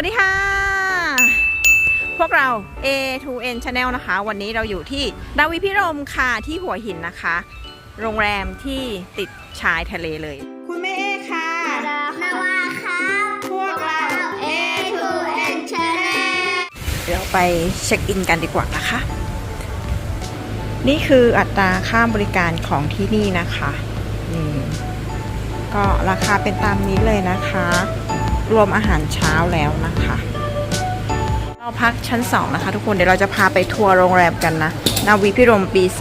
วัสดีค่ะ พวกเรา A2N Channel นะคะ วันนี้เราอยู่ที่ดาวิพิรมค่ะที่หัวหินนะคะ โรงแรมที่ติดชายทะเลเลย คุณแม่เอค่ะ นาวาครับพวกเรา A to N Channel เดี๋ยวไปเช็คอินกันดีกว่านะคะ นี่คืออัตราค่าบริการของที่นี่นะคะนี่ก็ราคาเป็นตามนี้เลยนะคะ รวมอาหารเช้าแล้วนะคะ เราพักชั้น 2 นะคะ ทุกคนเดี๋ยวเราจะพาไปทัวร์โรงแรมกันนะ นาวีพิรมปี 2567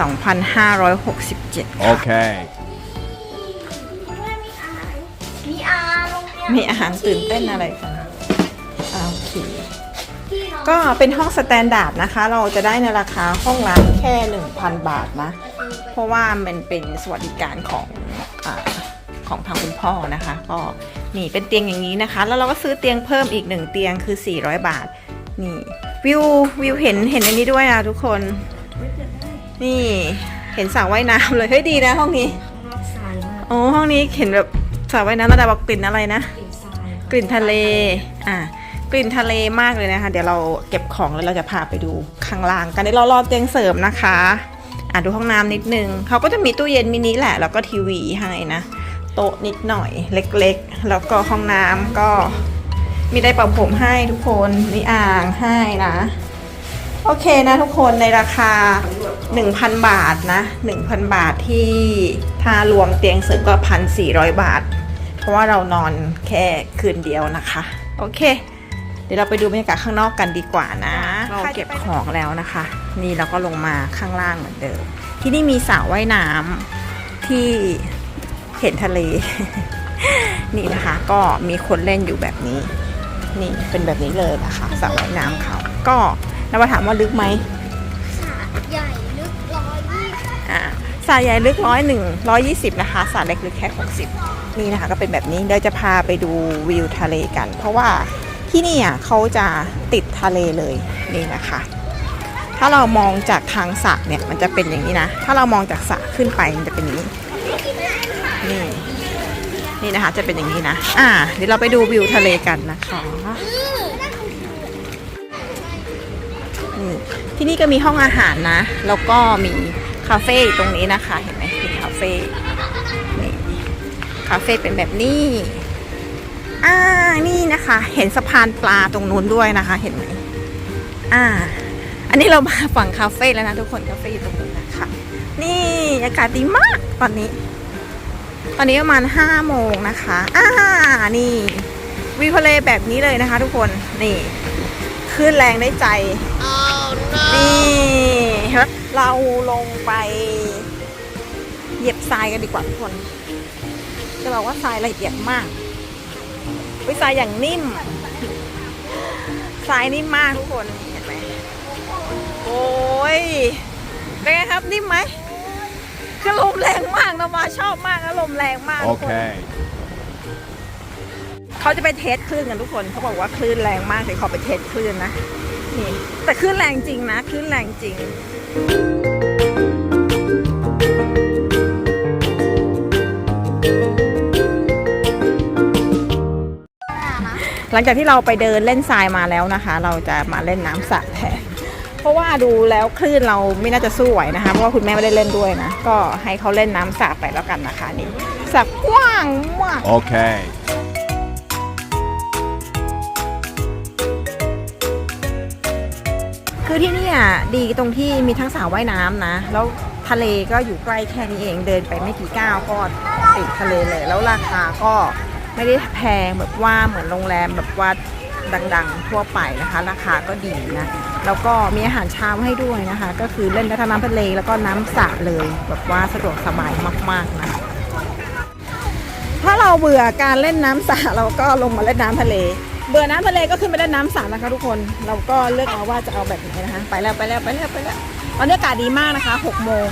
Okay. มีอาโรงเรียนมีอาหารตื่นเต้นอะไรกันอ่าโอเคที่น้องก็เป็นห้องสแตนดาร์ดนะคะ เราจะได้ในราคาห้องละแค่ 1,000 บาทนะ เพราะว่ามันเป็นสวัสดิการของอาของทางคุณพ่อนะคะ ก็ นี่เป็นเตียงอย่างนี้นะคะ แล้วเราก็ซื้อเตียงเพิ่มอีกหนึ่งเตียงคือ 400 บาท นี่วิววิวเห็นเห็นอันนี้ด้วยอะทุกคน นี่เห็นสระว่ายน้ำเลยเฮ้ยดีนะห้องนี้รอบสายมากโอ้ห้องนี้เห็นแบบสระว่ายน้ำระดับบอกกลิ่นอะไรนะกลิ่นทรายกลิ่นทะเลอะกลิ่นทะเลมากเลยนะคะ เดี๋ยวเราเก็บของแล้วเราจะพาไปดูข้างล่างกันเดี๋ยวเรารอเตียงเสริมนะคะ อะดูห้องน้ำนิดนึงเขาก็จะมีตู้เย็นมินิแหละแล้วก็ทีวีให้นะ โต๊ะนิดหน่อยเล็กๆ แล้วก็ห้องน้ำก็มีได้เป่าผมให้ทุกคนมีอ่างให้นะ โอเคนะทุกคนในราคา 1,000 บาทนะ 1,000 บาทที่ถ้ารวมเตียงเสริมก็ 1,400 บาท เพราะว่าเรานอนแค่คืนเดียวนะคะ โอเค เดี๋ยวเราไปดูบรรยากาศข้างนอกกันดีกว่านะเราเก็บของแล้วนะคะ นี่เราก็ลงมาข้างล่างเหมือนเดิม ที่นี่มีสระว่ายน้ำที่ เห็นทะเล นี่นะคะ ก็มีคนเล่นอยู่แบบนี้ นี่เป็นแบบนี้เลยนะคะสระว่ายน้ำเขาก็นว่าถามว่าลึกไหมสระใหญ่ลึกร้อยยี่สิบอ่าสระใหญ่ลึกร้อยหนึ่งร้อยยี่สิบนะคะสระเล็กลึกแค่หกสิบนี่นะคะ ก็เป็นแบบนี้เดี๋ยวจะพาไปดูวิวทะเลกัน เพราะว่าที่นี่อะเขาจะติดทะเลเลยนี่นะคะ ถ้าเรามองจากทางสระเนี่ยมันจะเป็นอย่างนี้นะ ถ้าเรามองจากสระขึ้นไปมันจะเป็นอย่างนี้ นี่นี่นะคะ จะเป็นอย่างนี้นะ อ่า เดี๋ยวเราไปดูวิวทะเลกันนะคะที่นี่ก็มีห้องอาหารนะ แล้วก็มีคาเฟ่ตรงนี้นะคะ เห็นไหมมีคาเฟ่ นี่ คาเฟ่เป็นแบบนี้ อ่า นี่นะคะ เห็นสะพานปลาตรงนู้นด้วยนะคะ เห็นไหม อ่า อันนี้เรามาฝั่งคาเฟ่แล้วนะทุกคน คาเฟ่อยู่ตรงนู้นะคะ นี่ อากาศดีมากตอนนี้ ตอนนี้ประมาณ5โมงนะคะอ่านี่วิวทะเลแบบนี้เลยนะคะ ทุกคนนี่คลื่นแรงได้ใจนี่เราลงไป เหยียบทรายกันดีกว่าทุกคน จะบอกว่าทรายละเอียดมากวิทรายอย่างนิ่มทรายนิ่มมากทุกคนเห็นไหมโอ้ยเป็นไงครับนิ่มไหม คือลมแรงมากนะมาชอบมากนะลมแรงมากทุกคน Okay. เขาจะไปเทสคลื่นกันทุกคนเขาบอกว่าคลื่นแรงมากเดี๋ยวขอไปเทสคลื่นนะนี่แต่คลื่นแรงจริงนะคลื่นแรงจริง หลังจากที่เราไปเดินเล่นทรายมาแล้วนะคะ เราจะมาเล่นน้ำสระแทนเพ ราะว่าดูแล้วคลื่นเราไม่น่าจะสู้ไหวนะคะ เพราะว่าคุณแม่ไม่ได้เล่นด้วยนะ ก็ให้เขาเล่นน้ำสระไปแล้วกันนะคะนี่สระกว้างมาก Okay. คือที่เนี่ยดีตรงที่มีทั้งสระว่ายน้ำนะ แล้วทะเลก็อยู่ใกล้แค่นี้เองเดินไปไม่กี่ก้าวก็ติดทะเลเลย แล้วราคาก็ไม่ได้แพงแบบว่าเหมือนโรงแรมแบบว่าดังๆ ทั่วไปนะคะ ราคาก็ดีนะ แล้วก็มีอาหารเช้าให้ด้วยนะคะ ก็คือเล่นได้ทั้งน้ำทะเลแล้วก็น้ำสระเลยแบบว่าสะดวกสบายมากๆนะถ้าเราเบื่อการเล่นน้ำสระเราก็ลงมาเล่นน้ำทะเล เบื่อน้ำทะเลก็ขึ้นไปเล่นน้ำสระนะคะ ทุกคนเราก็เลือกเอาว่าจะเอาแบบไหนนะคะ ไปแล้วไปแล้วไปแล้วไปแล้วตอนนี้อากาศดีมากนะคะหกโมง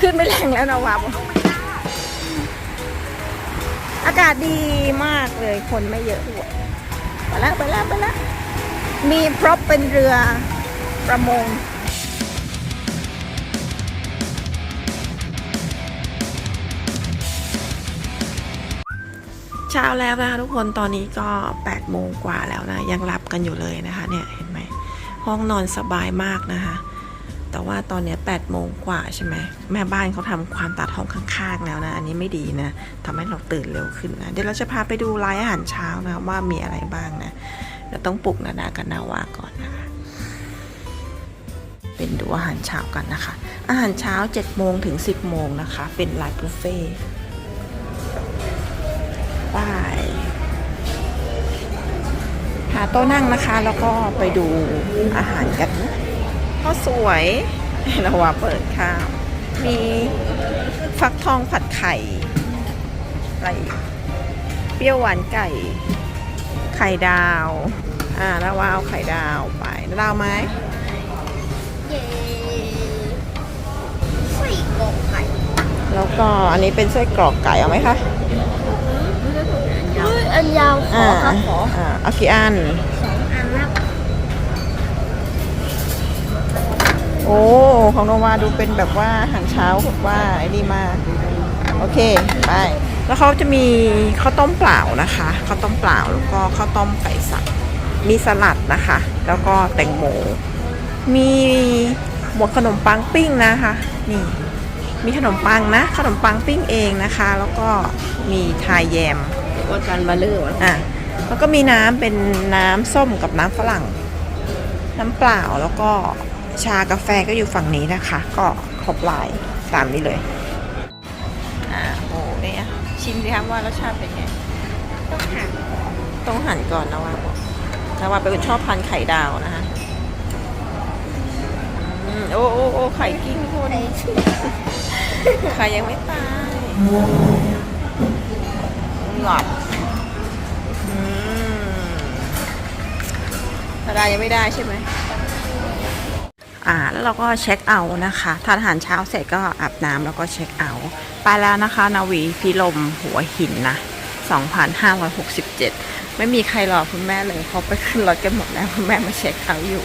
ขึ้นไปแรงแล้วนะวาบอากาศดีมากเลยคนไม่เยอะด้วยไปแล้วไปแล้วไปแล้ว มีพร็อพเป็นเรือประมงเช้าแล้วนะคะทุกคนตอนนี้ก็8โมงกว่าแล้วนะยังหลับกันอยู่เลยนะคะเนี่ยเห็นไหมห้องนอนสบายมากนะคะแต่ว่าตอนนี้8โมงกว่าใช่ไหมแม่บ้านเขาทำความตัดห้องข้างๆแล้วนะอันนี้ไม่ดีนะทำให้เราตื่นเร็วขึ้นนะเดี๋ยวเราจะพาไปดูร้านอาหารเช้านะว่ามีอะไรบ้างนะ เดี๋ยวต้องปลุกนาดากับนาวาก่อนนะคะ เป็นดูอาหารเช้ากันนะคะ อาหารเช้า7โมงถึง 10 โมงนะคะ เป็นไลน์บุฟเฟ่ต์ไปหาโต๊ะนั่งนะคะ แล้วก็ไปดูอาหารกันก็สวยเราวาเปิดข้าว มีฟักทองผัดไข่อะไรเปรี้ยวหวานไก่ ไข่ดาว อ่าแล้วว่าเอาไข่ดาวไปแล้วดาวไหมเย้ไส้กรอกไก่แล้วก็อันนี้เป็นไส้กรอกไก่เอาไหมคะเฮ้ยอันยาวขอครับขออ่าเอากี่อันสองอันนะโอ้ของโนวาดูเป็นแบบว่าอาหารเช้าแบบว่าไอ้นี่มาก โอเค ไป แล้วเขาจะมีข้าวต้มเปล่านะคะข้าวต้มเปล่าแล้วก็ข้าวต้มไก่สับมีสลัดนะคะ แล้วก็แตงโมมีหมวดขนมปังปิ้งนะคะนี่มีขนมปังนะ ขนมปังปิ้งเองนะคะ แล้วก็มีทายแยมว่าการบาเลอร์วะอะแล้วก็มีน้ำเป็นน้ำส้มกับน้ำฝรั่ง น้ำเปล่าแล้วก็ชากาแฟก็อยู่ฝั่งนี้นะคะ ก็ครบลายตามนี้เลยอ่าโอ้เนี่ย ชิมสิครับว่ารสชาติเป็นไง ต้องหักต้องหั่นก่อนนะว่าบอกนะว่าเป็นคนชอบทานไข่ดาวนะคะอืมโอ้โอ้โอ้ไข่กิ้งคนใส่ชุดไข่ยังไม่ตายหลอดอืมธดายังไม่ได้ใช่ไหม อ่าแล้วเราก็เช็คเอาท์นะคะทานอาหารเช้าเสร็จก็อาบน้ำแล้วก็เช็คเอาท์ไปแล้วนะคะ นาวีพิลมหัวหินนะ2,567 ไม่มีใครรอคุณแม่เลยเขาไปขึ้นรถกันหมดแล้วคุณแม่มาเช็คเอาท์อยู่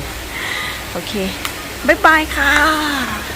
โอเค บ๊ายบายค่ะ